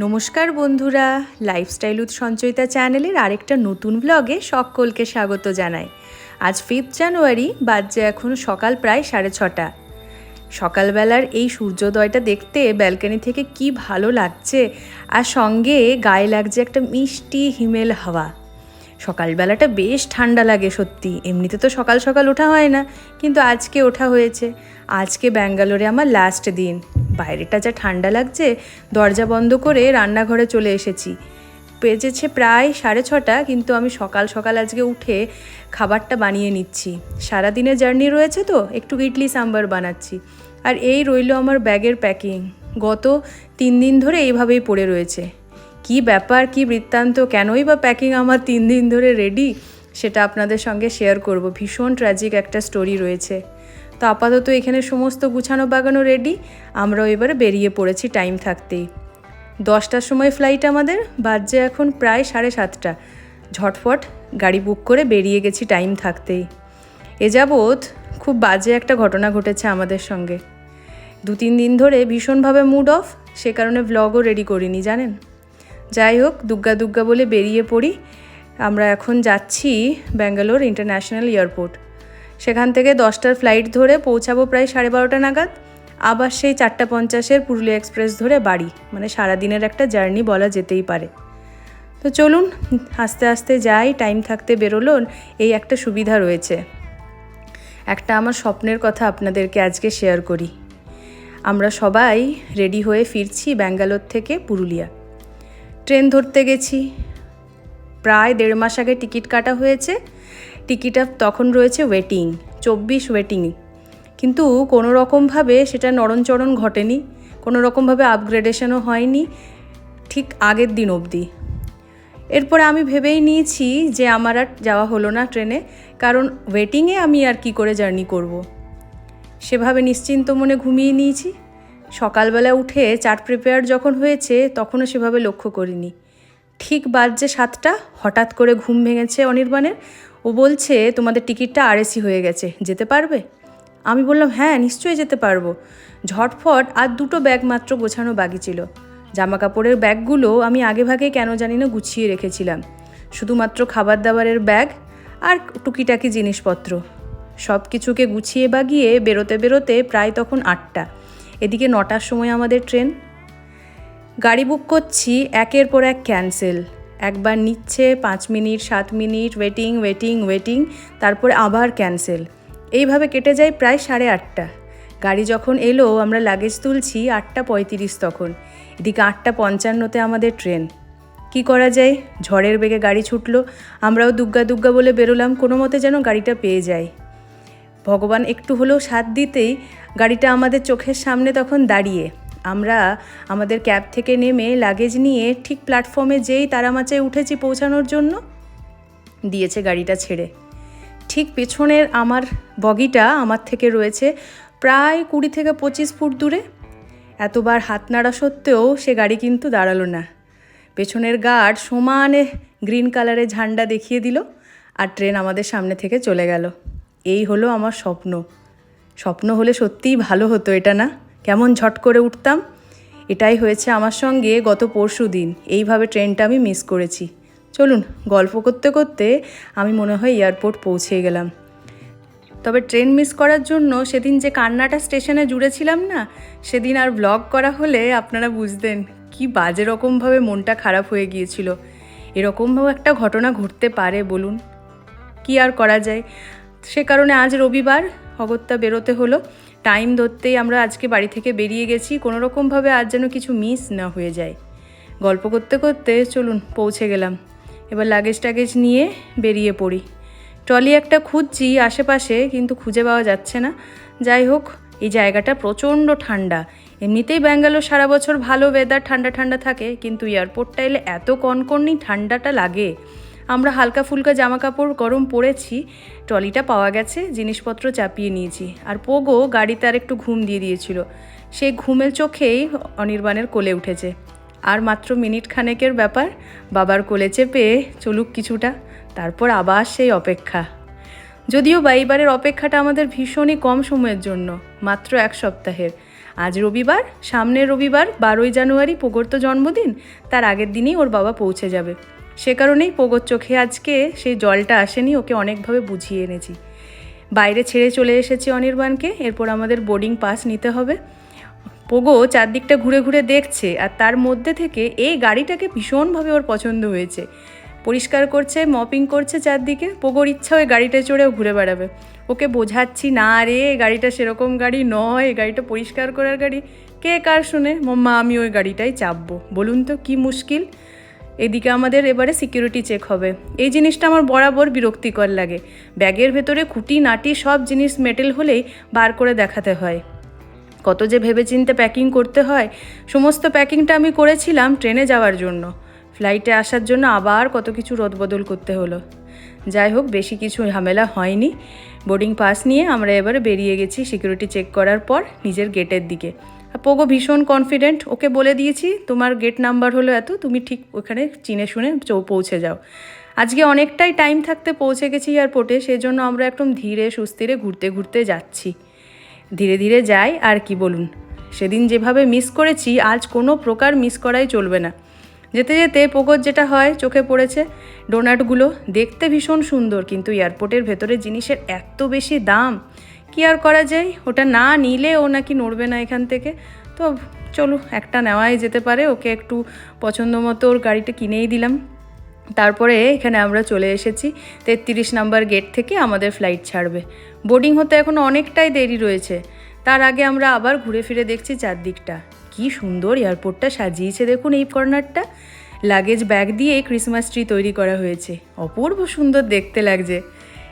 নমস্কার বন্ধুরা লাইফস্টাইল উৎ সঞ্চয়িতা চ্যানেলের আরেকটা নতুন ব্লগে সকলকে স্বাগত জানাই। আজ ফিফথ জানুয়ারি বাজছে এখন সকাল প্রায় সাড়ে ছটা। সকালবেলার এই সূর্যোদয়টা দেখতে ব্যালকানি থেকে কি ভালো লাগছে, আর সঙ্গে গায়ে লাগছে একটা মিষ্টি হিমেল হাওয়া। সকালবেলাটা বেশ ঠান্ডা লাগে সত্যি। এমনিতে তো সকাল সকাল ওঠা হয় না, কিন্তু আজকে ওঠা হয়েছে। আজকে ব্যাঙ্গালোরে আমার লাস্ট দিন। বাইরেটা যা ঠান্ডা লাগছে, দরজা বন্ধ করে রান্নাঘরে চলে এসেছি। বেজেছে প্রায় সাড়ে ছটা, কিন্তু আমি সকাল সকাল আজকে উঠে খাবারটা বানিয়ে নিচ্ছি। সারাদিনের জার্নি রয়েছে তো, একটু ইডলি সাম্বার বানাচ্ছি। আর এই রইল আমার ব্যাগের প্যাকিং গত তিন দিন ধরে এইভাবেই পড়ে রয়েছে। কি ব্যাপার, কি বৃত্তান্ত, কেনই বা প্যাকিং আমার তিন দিন ধরে রেডি সেটা আপনাদের সঙ্গে শেয়ার করব। ভীষণ ট্র্যাজিক একটা স্টোরি রয়েছে। তো আপাতত এখানে সমস্ত গুছানো বাগানো রেডি আমরাও এবারে বেরিয়ে পড়েছি টাইম থাকতেই। দশটার সময় ফ্লাইট আমাদের বাজে এখন প্রায় সাড়ে সাতটা। ঝটফট গাড়ি বুক করে বেরিয়ে গেছি টাইম থাকতেই। এ যাবৎ খুব বাজে একটা ঘটনা ঘটেছে আমাদের সঙ্গে। দু তিন দিন ধরে ভীষণভাবে মুড অফ সে কারণে ভ্লগও রেডি করিনি, জানেন? যাই হোক, দুগ্গা দুগ্গা বলে বেরিয়ে পড়ি। আমরা এখন যাচ্ছি ব্যাঙ্গালোর ইন্টারন্যাশনাল এয়ারপোর্ট। সেখান থেকে দশটার ফ্লাইট ধরে পৌঁছাবো প্রায় সাড়ে বারোটা নাগাদ। আবার সেই চারটা পঞ্চাশের পুরুলিয়া এক্সপ্রেস ধরে বাড়ি। মানে সারাদিনের একটা জার্নি বলা যেতেই পারে। তো চলুন, আস্তে আস্তে যাই, টাইম থাকতে বেরোলো, এই একটা সুবিধা রয়েছে। একটা আমার স্বপ্নের কথা আপনাদেরকে আজকে শেয়ার করি। আমরা সবাই রেডি হয়ে ফিরছি ব্যাঙ্গালোর থেকে পুরুলিয়া। ট্রেন ধরতে গেছি। প্রায় দেড় মাস আগে টিকিট কাটা হয়েছে। টিকিটটা তখন রয়েছে ওয়েটিং, চব্বিশ ওয়েটিং কিন্তু কোনো রকমভাবে সেটা নরণচরণ ঘটেনি। কোনো রকমভাবে আপগ্রেডেশনও হয়নি ঠিক আগের দিন অবধি। এরপরে আমি ভেবেই নিয়েছি যে আমার আর যাওয়া হলো না ট্রেনে, কারণ ওয়েটিংয়ে আমি আর কি করে জার্নি করব। সেভাবে নিশ্চিন্ত মনে ঘুমিয়ে নিয়েছি। সকালবেলা উঠে চার্ট প্রিপেয়ার যখন হয়েছে, তখনও সেভাবে লক্ষ্য করিনি। ঠিক বাজছে সাতটা, হঠাৎ করে ঘুম ভেঙেছে অনির্বাণের। ও বলছে, তোমাদের টিকিটটা আরএসি হয়ে গেছে, যেতে পারবে? আমি বললাম হ্যাঁ নিশ্চয়ই যেতে পারব। ঝটফট আর দুটো ব্যাগ মাত্র গোছানো বাকি ছিল। জামা কাপড়ের ব্যাগগুলো আমি আগে ভাগে কেন জানি না গুছিয়ে রেখেছিলাম। শুধুমাত্র খাবার দাবারের ব্যাগ আর টুকিটাকি জিনিসপত্র। সব কিছুকে গুছিয়ে বাগিয়ে বেরোতে বেরোতে প্রায় তখন আটটা। এদিকে নটার সময় আমাদের ট্রেন। গাড়ি বুক করছি, একের পর এক ক্যান্সেল। একবার নিচ্ছে, পাঁচ মিনিট, সাত মিনিট, ওয়েটিং ওয়েটিং ওয়েটিং, তারপরে আবার ক্যান্সেল। এইভাবে কেটে যায় প্রায় সাড়ে আটটা। গাড়ি যখন এলো, আমরা লাগেজ তুলছি, আটটা পঁয়ত্রিশ তখন। এদিকে আটটা পঞ্চান্নতে আমাদের ট্রেন। কি করা যায়? ঝড়ের বেগে গাড়ি ছুটলো। আমরাও দুগ্গা দুগ্গা বলে বেরোলাম, কোনো মতে যেন গাড়িটা পেয়ে যাই ভগবান একটু হলেও সাথ দিতেই গাড়িটা আমাদের চোখের সামনে তখন দাঁড়িয়ে। আমরা আমাদের ক্যাব থেকে নেমে লাগেজ নিয়ে ঠিক প্ল্যাটফর্মে যেই তারামাচায় উঠেছি পৌঁছানোর জন্য, দিয়েছে গাড়িটা ছেড়ে। ঠিক পেছনের আমার বগিটা আমার থেকে রয়েছে প্রায় কুড়ি থেকে পঁচিশ ফুট দূরে। এতবার হাত নাড়া সত্ত্বেও সে গাড়ি কিন্তু দাঁড়াল না। পেছনের গার্ড সমানে গ্রিন কালারের ঝান্ডা দেখিয়ে দিল আর ট্রেন আমাদের সামনে থেকে চলে গেল। এই হলো আমার স্বপ্ন। স্বপ্ন হলে সত্যিই ভালো হতো, এটা না? কেমন ঝট করে উঠতাম? এটাই হয়েছে আমার সঙ্গে গত পরশু দিন। এইভাবে ট্রেনটা আমি মিস করেছি। চলুন, গল্প করতে করতে আমি মনে হয় এয়ারপোর্ট পৌঁছে গেলাম। তবে ট্রেন মিস করার জন্য সেদিন যে কান্নাটা স্টেশনে জুড়েছিলাম না, সেদিন আর ব্লগ করা হলে আপনারা বুঝতেন কি বাজে রকমভাবে মনটা খারাপ হয়ে গিয়েছিল। এরকমভাবে একটা ঘটনা ঘটতে পারে, বলুন। কি আর করা যায়? সে কারণে আজ রবিবার অগত্যা বেরোতে হলো। টাইম ধরতেই আমরা আজকে বাড়ি থেকে বেরিয়ে গেছি। কোনো রকমভাবে আজ যেন কিছু মিস না হয়ে যায়। গল্প করতে করতে চলুন, পৌঁছে গেলাম। এবার লাগেজ টাগেজ নিয়ে বেরিয়ে পড়ি। ট্রলি একটা খুঁজছি আশেপাশে, কিন্তু খুঁজে পাওয়া যাচ্ছে না। যাই হোক, এই জায়গাটা প্রচণ্ড ঠান্ডা। এমনিতেই ব্যাঙ্গালোর সারা বছর ভালো ওয়েদার ঠান্ডা ঠান্ডা থাকে, কিন্তু এয়ারপোর্টটা এলে এত কনকনি ঠান্ডাটা লাগে। আমরা হালকা ফুলকা জামা কাপড় গরম পরেছি, ট্রলিটা পাওয়া গেছে, জিনিসপত্র চাপিয়ে নিয়েছি। আর পোগো গাড়িতে আর একটু ঘুম দিয়ে দিয়েছিল। সেই ঘুমের চোখেই অনির্বাণের কোলে উঠেছে। আর মাত্র মিনিট খানেকের ব্যাপার, বাবার কোলে চেপে চলুক কিছুটা, তারপর আবার সেই অপেক্ষা। যদিও বা এইবারের অপেক্ষাটা আমাদের ভীষণই কম সময়ের জন্য, মাত্র এক সপ্তাহের। আজ রবিবার, সামনের রবিবার, বারোই জানুয়ারি পোগোর তো জন্মদিন, তার আগের দিনেই ওর বাবা পৌঁছে যাবে। সে কারণেই পোগোর চোখে আজকে সেই জলটা আসেনি, ওকে অনেকভাবে বুঝিয়ে এনেছি। বাইরে ছেড়ে চলে এসেছি অনির্বাণকে, এরপর আমাদের বোর্ডিং পাস নিতে হবে। পোগো চারদিকটা ঘুরে ঘুরে দেখছে, আর তার মধ্যে থেকে এই গাড়িটাকে ভীষণভাবে ওর পছন্দ হয়েছে। পরিষ্কার করছে মপিং করছে চারদিকে, পোগোর ইচ্ছা ওই গাড়িটায় চড়েও ঘুরে বেড়াবে। ওকে বোঝাচ্ছি, না রে গাড়িটা সেরকম গাড়ি নয় গাড়িটা পরিষ্কার করার গাড়ি। কে কার শুনে? মম্মা, আমি ওই গাড়িটাই চাপবো। বলুন তো, কি মুশকিল? এদিকে আমাদের এবারে সিকিউরিটি চেক হবে। এই জিনিসটা আমার বরাবর বিরক্তিকর লাগে। ব্যাগের ভেতরে খুঁটি, নাটি, সব জিনিস মেটেল হলেই বার করে দেখাতে হয়। কত যে ভেবেচিন্তে প্যাকিং করতে হয়, সমস্ত প্যাকিংটা আমি করেছিলাম ট্রেনে যাওয়ার জন্য। ফ্লাইটে আসার জন্য আবার কত কিছু রদবদল করতে হলো। যাই হোক, বেশি কিছু ঝামেলা হয়নি। বোর্ডিং পাস নিয়ে আমরা এবারে বেরিয়ে গেছি সিকিউরিটি চেক করার পর নিজের গেটের দিকে। পোগো ভীষণ কনফিডেন্ট ওকে বলে দিয়েছি, তোমার গেট নাম্বার হলো এত, তুমি ঠিক ওখানে চিনে শুনে পৌঁছে যাও। আজকে অনেকটাই টাইম থাকতে পৌঁছে গেছি এয়ারপোর্টে সেজন্য আমরা একদম ধীরে সুস্থিরে ঘুরতে ঘুরতে যাচ্ছি। ধীরে ধীরে যাই, আর কি বলুন। সেদিন যেভাবে মিস করেছি, আজ কোনো প্রকার মিস করাই চলবে না। যেতে যেতে পোকোর যেটা হয়, চোখে পড়েছে ডোনাটগুলো দেখতে ভীষণ সুন্দর, কিন্তু এয়ারপোর্টের ভেতরে জিনিসের এত বেশি দাম কি আর করা যায়? ওটা না নিলে ও নাকি নড়বে না এখান থেকে। তো চলো, একটা নেওয়াই যেতে পারে। ওকে একটু পছন্দ মতো ওর গাড়িটা কিনেই দিলাম। তারপরে এখানে আমরা চলে এসেছি। তেত্রিশ নাম্বার গেট থেকে আমাদের ফ্লাইট ছাড়বে। বোর্ডিং হতে এখন অনেকটাই দেরি রয়েছে। তার আগে আমরা আবার ঘুরে ফিরে দেখছি চারদিকটা। কি সুন্দর এয়ারপোর্টটা সাজিয়েছে দেখুন এই কর্নারটা। লাগেজ ব্যাগ দিয়ে ক্রিসমাস ট্রি তৈরি করা হয়েছে। অপূর্ব সুন্দর দেখতে লাগছে।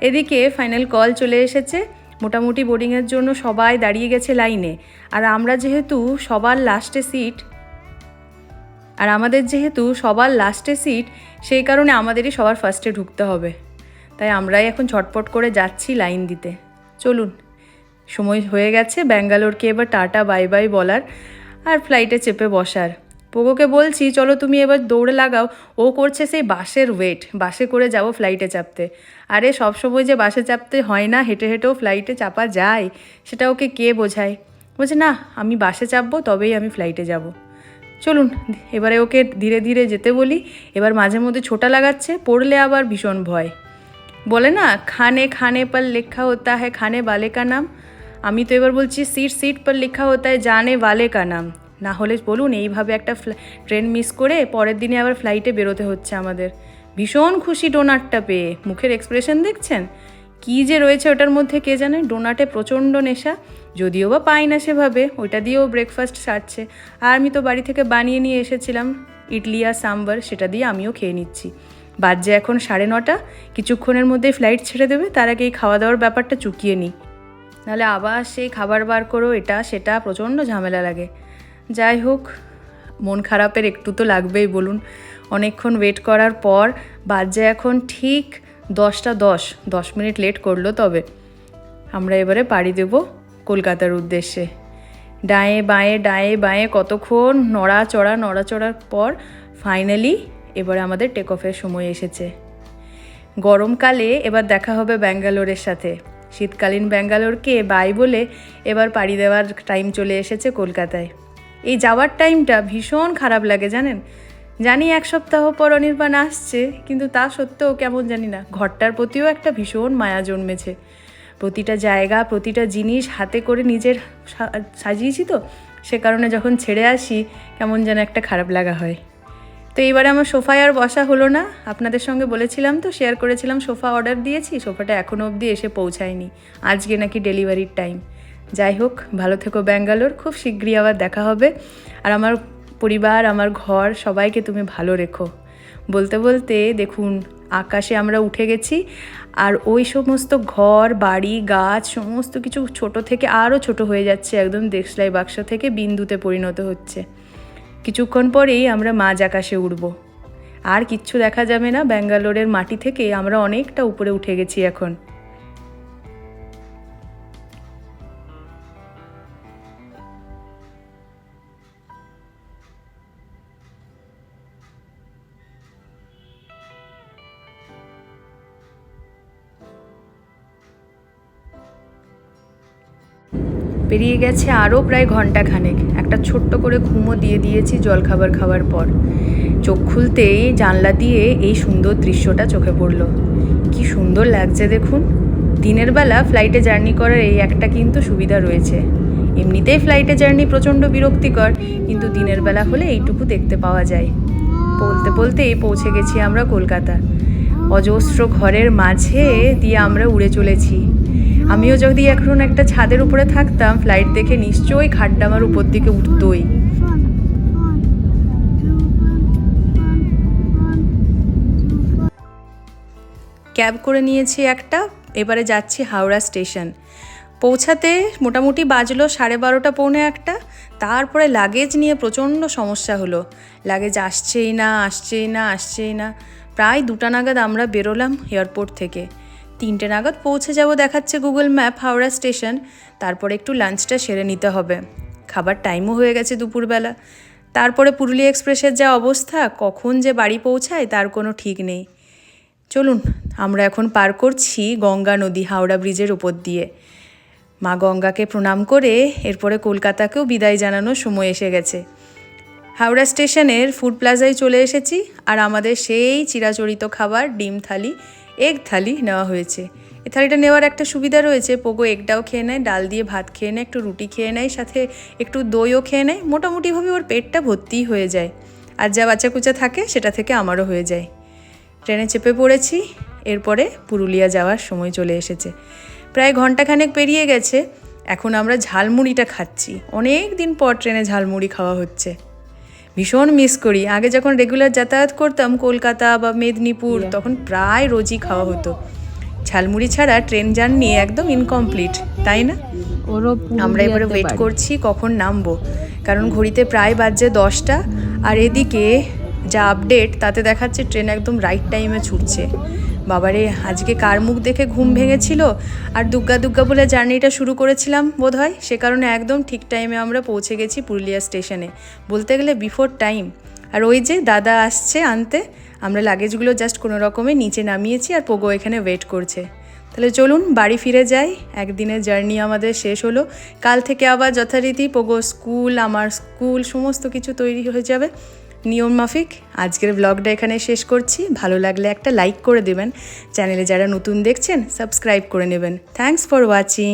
এদিকে ফাইনাল কল চলে এসেছে। মোটামুটি বোর্ডিংয়ের জন্য সবাই দাঁড়িয়ে গেছে লাইনে। আর আমরা যেহেতু সবার লাস্টে সিট, আর আমাদের যেহেতু সবার লাস্টে সিট, সেই কারণে আমাদেরই সবার ফার্স্টে ঢুকতে হবে। তাই আমরাই এখন ছটপট করে যাচ্ছি লাইন দিতে। চলুন, সময় হয়ে গেছে, ব্যাঙ্গালোরকে এবার টাটা, বাই বাই বলার, আর ফ্লাইটে চেপে বসার। পোগোকে বলছি, চলো তুমি এবার দৌড়ে লাগাও। ও করছে সেই বাসের ওয়েট বাসে করে যাব ফ্লাইটে চাপতে। আরে, সবসময় যে বাসে চাপতে হয় না, হেঁটে হেঁটেও ফ্লাইটে চাপা যায়, সেটা ওকে কে বোঝায়? বলছে, না, আমি বাসে চাপবো, তবেই আমি ফ্লাইটে যাব। চলুন, এবারে ওকে ধীরে ধীরে যেতে বলি। এবার মাঝে মধ্যে ছোটা লাগাচ্ছে, পড়লে আবার ভীষণ ভয়। বলে, না, খানে খানে পর লেখা হতা হ্যাঁ খানে বালে কা নাম? আমি তো এবার বলছি, সিট সিট পর লেখা হতা হ্যাঁ জানে ওয়ালে কা নাম। না হলে বলুন এইভাবে একটা ট্রেন মিস করে পরের দিনে আবার ফ্লাইটে বেরোতে হচ্ছে আমাদের। ভীষণ খুশি ডোনাটটা পেয়ে। মুখের এক্সপ্রেশন দেখছেন? কী যে রয়েছে ওটার মধ্যে কে জানে? ডোনাটে প্রচণ্ড নেশা। যদিও বা পাই না সেভাবে, ওইটা দিয়েও ব্রেকফাস্ট সারছে। আর আমি তো বাড়ি থেকে বানিয়ে নিয়ে এসেছিলাম। ইডলি আর সাম্বার, সেটা দিয়ে আমিও খেয়ে নিচ্ছি। বাজে এখন সাড়ে নটা। কিছুক্ষণের মধ্যে ফ্লাইট ছেড়ে দেবে। তার আগে এই খাওয়া দাওয়ার ব্যাপারটা চুকিয়ে নিই। নাহলে আবার সেই খাবার বার করো, এটা সেটা প্রচণ্ড ঝামেলা লাগে। যাই হোক, মন খারাপের একটু তো লাগবেই, বলুন। অনেকক্ষণ ওয়েট করার পর বাজে এখন ঠিক দশটা দশ দশ মিনিট লেট করল তবে। আমরা এবারে পাড়ি দেব কলকাতার উদ্দেশ্যে। ডায়ে বাঁয়ে ডায়ে বাঁয়ে, কতক্ষণ নড়াচড়া, নড়াচড়ার পর ফাইনালি এবারে আমাদের টেক অফের সময় এসেছে। গরমকালে এবার দেখা হবে ব্যাঙ্গালোরের সাথে। শীতকালীন ব্যাঙ্গালোরকে বাই বলে এবার পাড়ি দেওয়ার টাইম চলে এসেছে কলকাতায়। এই যাওয়ার টাইমটা ভীষণ খারাপ লাগে, জানেন? জানি এক সপ্তাহ পর অনির্বাণ আসছে, কিন্তু তা সত্ত্বেও কেমন জানি না, ঘরটার প্রতিও একটা ভীষণ মায়া জন্মেছে। প্রতিটা জায়গা, প্রতিটা জিনিস হাতে করে নিজের সাজিয়েছি তো, সে কারণে যখন ছেড়ে আসি, কেমন যেন একটা খারাপ লাগা হয়। তো এইবারে আমার সোফায় আর বসা হলো না, আপনাদের সঙ্গে বলেছিলাম তো শেয়ার করেছিলাম, সোফা অর্ডার দিয়েছি, সোফাটা এখনও অবধি এসে পৌঁছায়নি, আজকে নাকি ডেলিভারির টাইম যাই হোক, ভালো থেকো ব্যাঙ্গালোর, খুব শীঘ্রই আবার দেখা হবে। আর আমার পরিবার, আমার ঘর, সবাইকে তুমি ভালো রেখো। বলতে বলতে দেখুন, আকাশে আমরা উঠে গেছি, আর ওই সমস্ত ঘর, বাড়ি, গাছ, সমস্ত কিছু ছোট থেকে আরও ছোট হয়ে যাচ্ছে, একদম দেশলাই বাক্স থেকে বিন্দুতে পরিণত হচ্ছে। কিছুক্ষণ পরেই আমরা মাঝ আকাশে উড়ব। আর কিচ্ছু দেখা যাবে না, ব্যাঙ্গালোরের মাটি থেকে আমরা অনেকটা উপরে উঠে গেছি এখন। পেরিয়ে গেছে আরও প্রায় ঘণ্টা খানেক একটা ছোট্ট করে ঘুমও দিয়ে দিয়েছি জলখাবার খাওয়ার পর। চোখ খুলতেই জানলা দিয়ে এই সুন্দর দৃশ্যটা চোখে পড়ল। কি সুন্দর লাগছে দেখুন। দিনের বেলা ফ্লাইটে জার্নি করার এই একটা কিন্তু সুবিধা রয়েছে। এমনিতেই ফ্লাইটে জার্নি প্রচণ্ড বিরক্তিকর, কিন্তু দিনের বেলা হলে এইটুকু দেখতে পাওয়া যায়। বলতে বলতেই পৌঁছে গেছি আমরা কলকাতা। অজস্র ঘরের মাঝে দিয়ে আমরা উড়ে চলেছি। আমিও যদি এখন একটা ছাদের উপরে থাকতাম ফ্লাইট দেখে নিশ্চয়ই খাড্ডামার উপর দিকে উঠতই। ক্যাব করে নিয়েছি একটা, এবারে যাচ্ছি হাওড়া স্টেশন। পৌঁছাতে মোটামুটি বাজলো সাড়ে বারোটা, পৌনে একটা। তারপরে লাগেজ নিয়ে প্রচণ্ড সমস্যা হলো। লাগেজ আসছেই না আসছেই না আসছেই না। প্রায় দুটা নাগাদ আমরা বেরোলাম এয়ারপোর্ট থেকে। তিনটে নাগাদ পৌঁছে যাব দেখাচ্ছে গুগল ম্যাপ, হাওড়া স্টেশন। তারপর একটু লাঞ্চটা সেরে নিতে হবে। খাবার টাইমও হয়ে গেছে দুপুরবেলা। তারপরে পুরুলিয়া এক্সপ্রেসের যা অবস্থা, কখন যে বাড়ি পৌঁছায় তার কোনো ঠিক নেই। চলুন, আমরা এখন পার করছি গঙ্গা নদী, হাওড়া ব্রিজের উপর দিয়ে। মা গঙ্গাকে প্রণাম করে এরপরে কলকাতাকেও বিদায় জানানোর সময় এসে গেছে। হাওড়া স্টেশনের ফুড প্লাজায় চলে এসেছি, আর আমাদের সেই চিরাচরিত খাবার, ডিম থালি এগ থালি নেওয়া হয়েছে। এ থালিটা নেওয়ার একটা সুবিধা রয়েছে। পোগো এগটাও খেয়ে নেয়, ডাল দিয়ে ভাত খেয়ে নেয়, একটু রুটি খেয়ে নেয়, সাথে একটু দইও খেয়ে নেয়। মোটামুটিভাবে ওর পেটটা ভর্তিই হয়ে যায়। আর যা বাচ্চা কুচা থাকে সেটা থেকে আমারও হয়ে যায়। ট্রেনে চেপে পড়েছি, এরপরে পুরুলিয়া যাওয়ার সময় চলে এসেছে। প্রায় ঘন্টাখানেক পেরিয়ে গেছে, এখন আমরা ঝালমুড়িটা খাচ্ছি। অনেক দিন পর ট্রেনে ঝালমুড়ি খাওয়া হচ্ছে। ভীষণ মিস করি। আগে যখন রেগুলার যাতায়াত করতাম কলকাতা বা মেদিনীপুর তখন প্রায় রোজই খাওয়া হতো। ঝালমুড়ি ছাড়া ট্রেন জার্নি একদম ইনকমপ্লিট তাই না? আমরা এবারে ওয়েট করছি কখন নামবো। কারণ ঘড়িতে প্রায় বাজছে দশটা আর এদিকে যা আপডেট তাতে দেখাচ্ছে ট্রেন একদম রাইট টাইমে ছুটছে। বাবারে, আজকে কার মুখ দেখে ঘুম ভেঙেছিল? আর দুগ্গা দুগ্গা বলে জার্নিটা শুরু করেছিলাম বোধ হয় সে কারণে একদম ঠিক টাইমে আমরা পৌঁছে গেছি পুরুলিয়া স্টেশনে বলতে গেলে বিফোর টাইম আর ওই যে দাদা আসছে আনতে, আমরা লাগেজগুলো জাস্ট কোনো রকমে নিচে নামিয়েছি আর পোগো এখানে ওয়েট করছে। তাহলে চলুন, বাড়ি ফিরে যাই। একদিনের জার্নি আমাদের শেষ হলো। কাল থেকে আবার যথারীতি পোগো স্কুল আমার স্কুল সমস্ত কিছু তৈরি হয়ে যাবে। নিয়ম মাফিক। আজকের ব্লগটা এখানে শেষ করছি। ভালো লাগলে একটা লাইক করে দেবেন। চ্যানেলে যারা নতুন দেখছেন সাবস্ক্রাইব করে নেবেন। Thanks for watching